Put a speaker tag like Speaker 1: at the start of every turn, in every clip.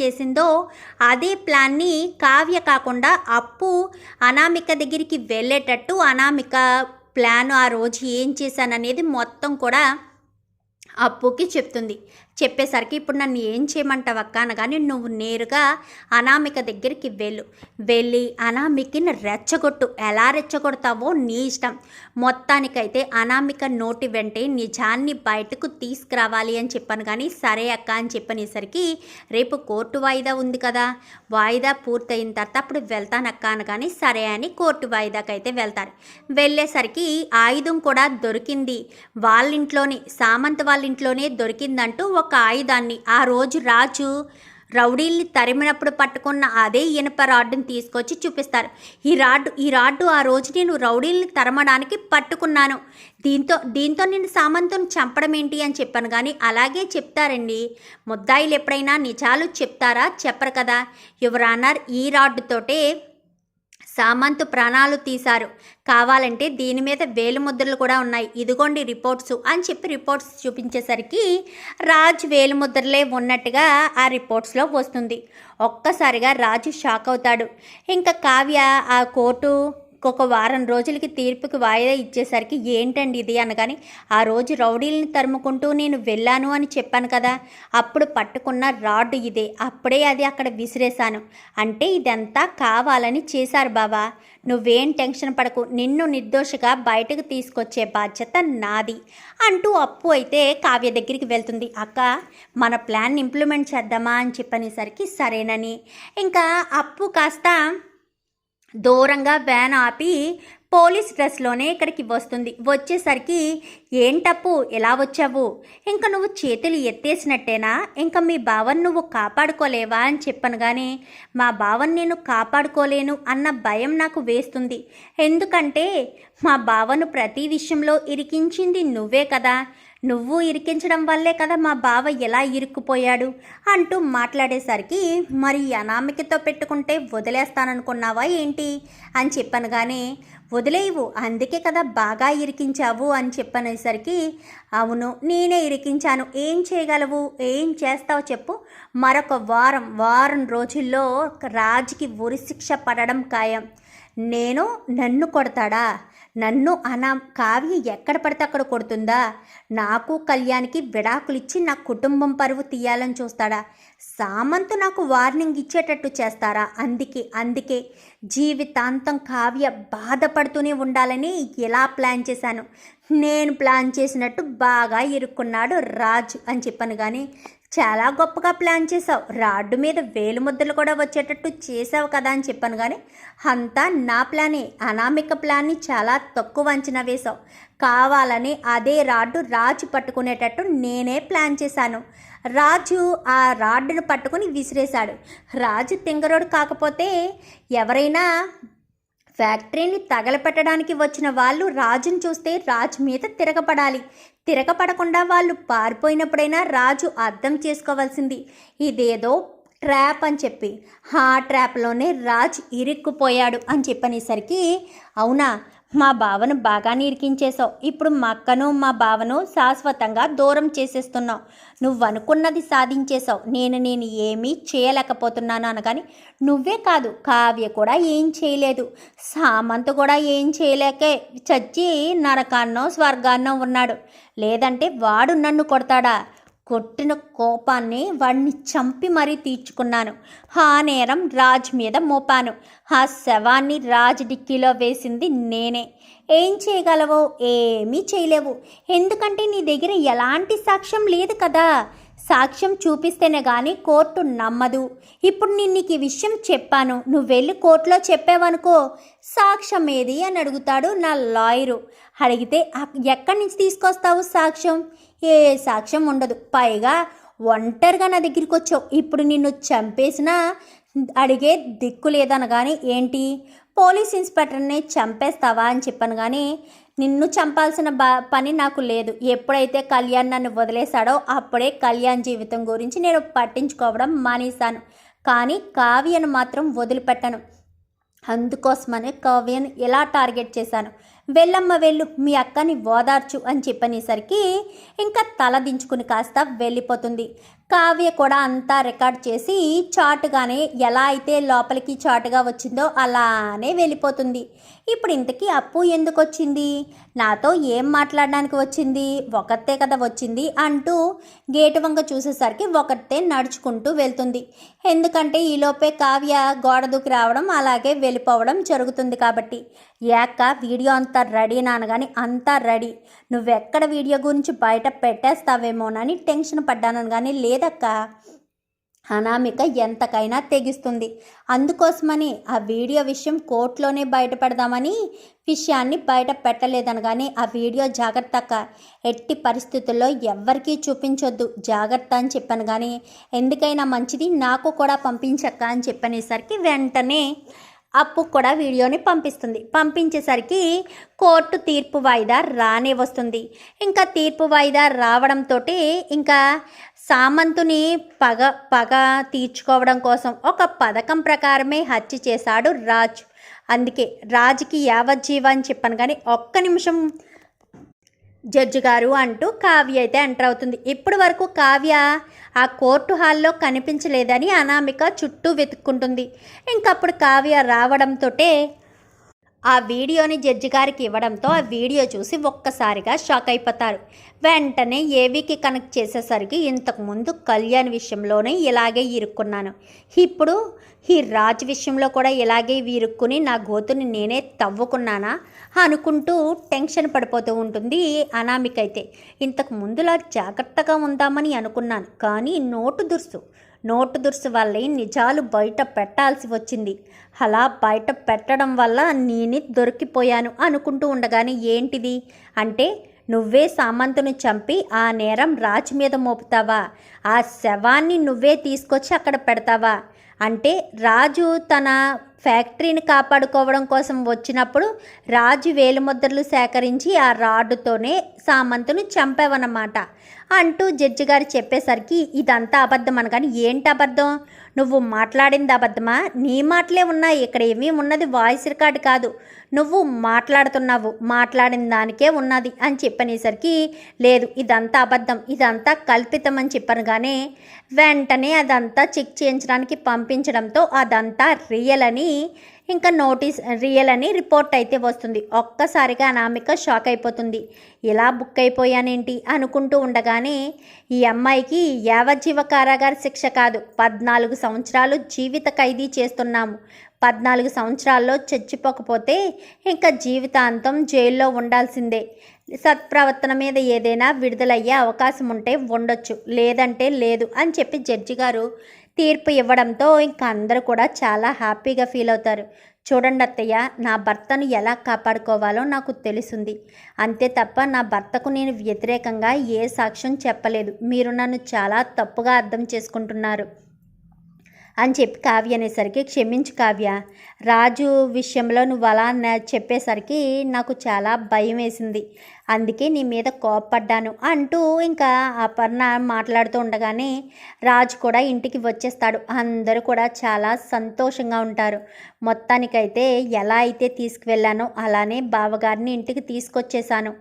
Speaker 1: చేసిందో అదే ప్లాన్ని కావ్య కాకుండా అప్పు అనామిక దగ్గరికి వెళ్ళేటట్టు అనామిక ప్లాన్ ఆ రోజు ఏం చేశాననేది మొత్తం కూడా అప్పుకి చెప్తుంది. చెప్పేసరికి ఇప్పుడు నన్ను ఏం చేయమంటావు అక్క అనగానే నువ్వు నేరుగా అనామిక దగ్గరికి వెళ్ళు. వెళ్ళి అనామికని రెచ్చగొట్టు. ఎలా రెచ్చగొడతావో నీ ఇష్టం. మొత్తానికైతే అనామిక నోటి వెంటే నిజాన్ని బయటకు తీసుకురావాలి అని చెప్పాను కానీ సరే అక్క అని చెప్పనేసరికి రేపు కోర్టు వాయిదా ఉంది కదా. వాయిదా పూర్తయిన తర్వాత అప్పుడు వెళ్తానక్క అనగానే సరే అని కోర్టు వాయిదాకైతే వెళ్తారు. వెళ్ళేసరికి ఆయుధం కూడా దొరికింది. వాళ్ళ ఇంట్లోనే సామంత్ వాళ్ళ ఇంట్లోనే దొరికిందంటూ ఒక ఆయుధాన్ని. ఆ రోజు రాజు రౌడీల్ని తరిమినప్పుడు పట్టుకున్న అదే ఇనుప రాడ్డుని తీసుకొచ్చి చూపిస్తారు. ఈ రాడ్డు ఈ రాడ్డు ఆ రోజు నేను రౌడీల్ని తరమడానికి పట్టుకున్నాను. దీంతో దీంతో నేను సామంతుని చంపడం ఏంటి అని చెప్పాను కానీ అలాగే చెప్తారండి. ముద్దాయిలు ఎప్పుడైనా నిజాలు చెప్తారా? చెప్పరు కదా. యువరానర్ ఈ రాడ్డుతోటే సామంత్ ప్రాణాలు తీశారు. కావాలంటే దీని మీద వేలు ముద్రలు కూడా ఉన్నాయి. ఇదిగోండి రిపోర్ట్స్ అని చెప్పి రిపోర్ట్స్ చూపించేసరికి రాజ్ వేలు ముద్రలే ఉన్నట్టుగా ఆ రిపోర్ట్స్లో వస్తుంది. ఒక్కసారిగా రాజు షాక్ అవుతాడు. ఇంకా కావ్య ఆ కోర్టు ఒక వారం రోజులకి తీర్పుకి వాయిదా ఇచ్చేసరికి ఏంటండి ఇది అనగాని ఆ రోజు రౌడీలను తరుముకుంటూ నేను వెళ్ళాను అని చెప్పాను కదా అప్పుడు పట్టుకున్న రాడ్ ఇదే అప్పుడే అది అక్కడ విసిరేశాను. అంటే ఇదంతా కావాలని చేశారు బాబా నువ్వేం టెన్షన్ పడకు నిన్ను నిర్దోషిగా బయటకు తీసుకొచ్చే బాధ్యత నాది అంటూ అప్పు అయితే కావ్య దగ్గరికి వెళ్తుంది. అక్క మన ప్లాన్ ఇంప్లిమెంట్ చేద్దామా అని చెప్పనేసరికి సరేనని. ఇంకా అప్పు కాస్త దూరంగా వ్యాన్ ఆపి పోలీస్ డ్రెస్లోనే ఇక్కడికి వస్తుంది. వచ్చేసరికి ఏంటప్పు ఎలా వచ్చావు? ఇంకా నువ్వు చేతులు ఎత్తేసినట్టేనా? ఇంకా మీ బావన్ నువ్వు కాపాడుకోలేవా? అని చెప్పను కానీ మా బావన్ నేను కాపాడుకోలేను అన్న భయం నాకు వేస్తుంది. ఎందుకంటే మా బావను ప్రతి విషయంలో ఇరికించింది నువ్వే కదా. నువ్వు ఇరికించడం వల్లే కదా మా బావ ఎలా ఇరుక్కుపోయాడు? అంటూ మాట్లాడేసరికి మరి అనామికతో పెట్టుకుంటే వదిలేస్తాననుకున్నావా ఏంటి? అని చెప్పాను కానీ వదిలేవు అందుకే కదా బాగా ఇరికించావు అని చెప్పనేసరికి అవును నేనే ఇరికించాను. ఏం చేయగలవు? ఏం చేస్తావు చెప్పు. మరొక వారం వారం రోజుల్లో రాజుకి ఉరిశిక్ష పడడం ఖాయం. నేను నన్ను కొడతాడా? నన్ను అనా కావ్య ఎక్కడ పడితే అక్కడ కొడుతుందా? నాకు కళ్యాణ్కి విడాకులిచ్చి నా కుటుంబం పరువు తీయాలని చూస్తాడా? సామంతు నాకు వార్నింగ్ ఇచ్చేటట్టు చేస్తారా? అందుకే అందుకే జీవితాంతం కావ్య బాధపడుతూనే ఉండాలని ఇలా ప్లాన్ చేశాను. నేను ప్లాన్ చేసినట్టు బాగా ఇరుక్కున్నాడు రాజు అని చెప్పాను కానీ చాలా గొప్పగా ప్లాన్ చేసావు రాడ్డు మీద వేలు ముద్దలు కూడా వచ్చేటట్టు చేసావు కదా అని చెప్పాను కానీ అంతా నా ప్లానే. అనామిక ప్లాన్ని చాలా తక్కువ అంచనా వేశావు. కావాలని అదే రాడ్డు రాజు పట్టుకునేటట్టు నేనే ప్లాన్ చేశాను. రాజు ఆ రాడ్డును పట్టుకుని విసిరేశాడు. రాజు తింగరోడు కాకపోతే ఎవరైనా ఫ్యాక్టరీని తగలపెట్టడానికి వచ్చిన వాళ్ళు రాజును చూస్తే రాజు మీద తిరగపడాలి. తిరగపడకుండా వాళ్ళు పారిపోయినప్పుడైనా రాజు అర్థం చేసుకోవాల్సింది. ఇదేదో ట్రాప్ అని చెప్పి. ఆ ట్రాప్లోనే రాజ్ ఇరుక్కుపోయాడు అని చెప్పనేసరికి అవునా? మా బావను బాగానే ఇరికించేశావు. ఇప్పుడు మా అక్కను మా బావను శాశ్వతంగా దూరం చేసేస్తున్నావు. నువ్వు అనుకున్నది సాధించేశావు. నేను నేను ఏమీ చేయలేకపోతున్నాను అనగాని నువ్వే కాదు కావ్య కూడా ఏం చేయలేదు. సామంత్ కూడా ఏం చేయలేకే. చచ్చి నరకాన్నో స్వర్గాన్నో ఉన్నాడు. లేదంటే వాడు నన్ను కొడతాడా? కొట్టిన కోపాన్ని వాడిని చంపి మరీ తీర్చుకున్నాను. ఆ నేరం రాజ్ మీద మోపాను. ఆ శవాన్ని రాజ్ డిక్కీలో వేసింది నేనే. ఏం చేయగలవో ఏమీ చేయలేవు. ఎందుకంటే నీ దగ్గర ఎలాంటి సాక్ష్యం లేదు కదా. సాక్ష్యం చూపిస్తేనే కానీ కోర్టు నమ్మదు. ఇప్పుడు నేను నీకు ఈ విషయం చెప్పాను. నువ్వు వెళ్ళి కోర్టులో చెప్పావనుకో సాక్ష్యం ఏది అని అడుగుతాడు నా లాయరు. అడిగితే ఎక్కడి నుంచి తీసుకొస్తావు సాక్ష్యం? ఏ సాక్ష్యం ఉండదు. పైగా ఒంటరిగా నా దగ్గరికి వచ్చావు. ఇప్పుడు నిన్ను చంపేసినా అడిగే దిక్కు లేదనగాని ఏంటి? పోలీస్ ఇన్స్పెక్టర్ని చంపేస్తావా? అని చెప్పాను కానీ నిన్ను చంపాల్సిన బా పని నాకు లేదు. ఎప్పుడైతే కళ్యాణ్ నన్ను వదిలేశాడో అప్పుడే కళ్యాణ్ జీవితం గురించి నేను పట్టించుకోవడం మానేశాను. కానీ కావ్యను మాత్రం వదిలిపెట్టను. అందుకోసమనే కావ్యను ఎలా టార్గెట్ చేశాను? వెళ్ళమ్మ వెళ్ళు మీ అక్కని ఓదార్చు అని చెప్పనేసరికి ఇంకా తలదించుకుని కాస్త వెళ్ళిపోతుంది. కావ్య కూడా అంతా రికార్డ్ చేసి చాటుగానే ఎలా అయితే లోపలికి చాటుగా వచ్చిందో అలానే వెళ్ళిపోతుంది. ఇప్పుడు ఇంతకీ అప్పు ఎందుకు వచ్చింది? నాతో ఏం మాట్లాడడానికి వచ్చింది? ఒకతే కదా వచ్చింది అంటూ గేటు వంక చూసేసరికి ఒకతే నడుచుకుంటూ వెళ్తుంది. ఎందుకంటే ఈలోపే కావ్య గోడ దూకి రావడం అలాగే వెళ్ళిపోవడం జరుగుతుంది కాబట్టి. యాక్క వీడియో అంతా రెడీ నానగాని అంతా రెడీ. నువ్వెక్కడ వీడియో గురించి బయట పెట్టేస్తావేమోనని టెన్షన్ పడ్డాను కానీ లేదక్క. అనామిక ఎంతకైనా తెగిస్తుంది. అందుకోసమని ఆ వీడియో విషయం కోర్టులోనే బయటపడదామని విషయాన్ని బయట పెట్టలేదనగానే ఆ వీడియో జాగ్రత్త అక్క ఎట్టి పరిస్థితుల్లో ఎవ్వరికీ చూపించొద్దు. జాగ్రత్త అని చెప్పాను కానీ ఎందుకైనా మంచిది. నాకు కూడా పంపించక్క అని చెప్పనేసరికి వెంటనే అప్పు కూడా వీడియోని పంపిస్తుంది. పంపించేసరికి కోర్టు తీర్పు వాయిదా రానే వస్తుంది. ఇంకా తీర్పు వాయిదా రావడంతో ఇంకా సామంతుని పగ పగ తీర్చుకోవడం కోసం ఒక పథకం ప్రకారమే హత్య చేశాడు రాజ్. అందుకే రాజుకి యావజ్జీవ అని చెప్పాను కానీ ఒక్క నిమిషం జడ్జి గారు అంటూ కావ్య అయితే ఎంటర్ అవుతుంది. ఇప్పటి వరకు కావ్య ఆ కోర్టు హాల్లో కనిపించలేదని అనామిక చుట్టూ వెతుక్కుంటుంది. ఇంకప్పుడు కావ్య రావడంతో ఆ వీడియోని జడ్జి గారికి ఇవ్వడంతో ఆ వీడియో చూసి ఒక్కసారిగా షాక్ అయిపోతారు. వెంటనే ఏవీకి కనెక్ట్ చేసేసరికి ఇంతకుముందు కళ్యాణ్ విషయంలోనే ఇలాగే ఇరుక్కున్నాను. ఇప్పుడు ఈ రాజ్ విషయంలో కూడా ఇలాగే ఇరుక్కుని నా గోతుని నేనే తవ్వుకున్నానా అనుకుంటూ టెన్షన్ పడిపోతూ ఉంటుంది అనామికైతే. అయితే ఇంతకు ముందులా జాగ్రత్తగా ఉందామని అనుకున్నాను కానీ నోటు దుర్సు. నోటు దుర్సు వల్లే నిజాలు బయట పెట్టాల్సి వచ్చింది. అలా బయట పెట్టడం వల్ల నేనే దొరికిపోయాను అనుకుంటూ ఉండగానే ఏంటిది? అంటే నువ్వే సామంతుని చంపి ఆ నేరం రాజు మీద మోపుతావా? ఆ శవాన్ని నువ్వే తీసుకొచ్చి అక్కడ పెడతావా? అంటే రాజు తన ఫ్యాక్టరీని కాపాడుకోవడం కోసం వచ్చినప్పుడు రాజు వేలుముద్రలు సేకరించి ఆ రాడ్డుతోనే సామంతుని చంపావన్నమాట. అంటూ జడ్జి గారు చెప్పేసరికి ఇదంతా అబద్ధం అనగాని ఏంటి అబద్ధం? నువ్వు మాట్లాడింది అబద్ధమా? నీ మాటలే ఉన్నాయి. ఇక్కడ ఏమీ ఉన్నది వాయిస్ రికార్డ్ కాదు. నువ్వు మాట్లాడుతున్నావు. మాట్లాడిన దానికే ఉన్నది అని చెప్పనేసరికి లేదు ఇదంతా అబద్ధం. ఇదంతా కల్పితం అని చెప్పాను కానీ వెంటనే అదంతా చెక్ చేయించడానికి పంపించడంతో అదంతా రియల్ అని ఇంకా నోటీస్ రియల్ అని రిపోర్ట్ అయితే వస్తుంది. ఒక్కసారిగా అనామిక షాక్ అయిపోతుంది. ఇలా బుక్ అయిపోయానేంటి? అనుకుంటూ ఉండగానే ఈ అమ్మాయికి యావజ్జీవ కారాగార శిక్ష కాదు. పద్నాలుగు సంవత్సరాలు జీవిత ఖైదీ చేస్తున్నాము. పద్నాలుగు సంవత్సరాల్లో చచ్చిపోకపోతే ఇంకా జీవితాంతం జైల్లో ఉండాల్సిందే. సత్ప్రవర్తన మీద ఏదైనా విడుదలయ్యే అవకాశం ఉంటే ఉండొచ్చు. లేదంటే లేదు అని చెప్పి జడ్జి గారు తీర్పు ఇవ్వడంతో ఇంకా అందరూ కూడా చాలా హ్యాపీగా ఫీల్ అవుతారు. చూడండి అత్తయ్య నా భర్తను ఎలా కాపాడుకోవాలో నాకు తెలుసుంది. అంతే తప్ప నా భర్తకు నేను వ్యతిరేకంగా ఏ సాక్ష్యం చెప్పలేదు. మీరు నన్ను చాలా తప్పుగా అర్థం చేసుకుంటున్నారు. అని చెప్పి కావ్య అనేసరికి క్షమించు కావ్య. రాజు విషయంలో నువ్వు అలా చెప్పేసరికి నాకు చాలా భయం వేసింది. అందుకే నీ మీద కోప్పడ్డాను అంటూ ఇంకా అపర్ణ మాట్లాడుతూ ఉండగానే రాజు కూడా ఇంటికి వచ్చేస్తాడు. అందరూ కూడా చాలా సంతోషంగా ఉంటారు. మొత్తానికైతే ఎలా అయితే తీసుకువెళ్ళానో అలానే బావగారిని ఇంటికి తీసుకొచ్చేసాను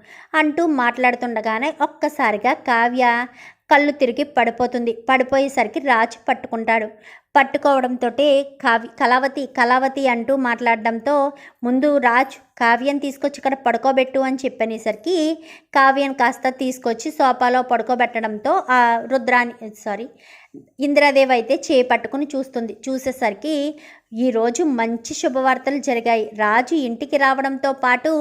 Speaker 1: అంటూ మాట్లాడుతుండగానే ఒక్కసారిగా కావ్య కళ్ళు తిరిగి పడిపోతుంది. పడిపోయేసరికి రాజు పట్టుకుంటాడు. పట్టుకోవడంతో కావి కళావతి కళావతి అంటూ మాట్లాడడంతో ముందు రాజు కావ్యం తీసుకొచ్చి ఇక్కడ పడుకోబెట్టు అని చెప్పనేసరికి కావ్యం కాస్త తీసుకొచ్చి సోఫాలో పడుకోబెట్టడంతో ఆ రుద్రాని సారీ ఇందిరాదేవి అయితే చేయి చూస్తుంది. చూసేసరికి ఈరోజు మంచి శుభవార్తలు జరిగాయి. రాజు ఇంటికి రావడంతో పాటు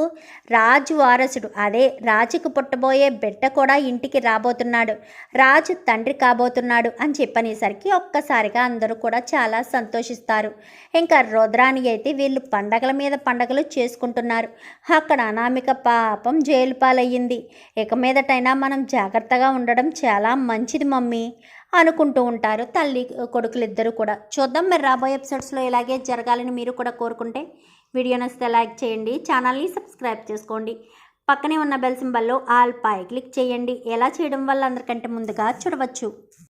Speaker 1: రాజు వారసుడు అదే రాజుకు పుట్టబోయే బిడ్డ కూడా ఇంటికి రాబోతున్నాడు. రాజు తండ్రి కాబోతున్నాడు అని చెప్పనేసరికి ఒక్కసారిగా అందరూ కూడా చాలా సంతోషిస్తారు. ఇంకా రుద్రాని అయితే వీళ్ళు పండగల మీద పండగలు చేసుకుంటున్నారు. అక్కడ అనామిక పాపం జైలు పాలయ్యింది. ఇక మీదటైనా మనం జాగ్రత్తగా ఉండడం చాలా మంచిది మమ్మీ అనుకుంటూ ఉంటారు తల్లి కొడుకులు ఇద్దరు కూడా. చూద్దాం మరి రాబోయే ఎపిసోడ్స్లో ఇలాగే జరగాలని మీరు కూడా కోరుకుంటే వీడియో నచ్చితే లైక్ చేయండి ఛానల్ని సబ్స్క్రైబ్ చేసుకోండి. పక్కనే ఉన్న బెల్ సింబల్లో ఆల్ పై క్లిక్ చేయండి. ఎలా చేయడం వల్ల అందరికంటే ముందుగా చూడవచ్చు.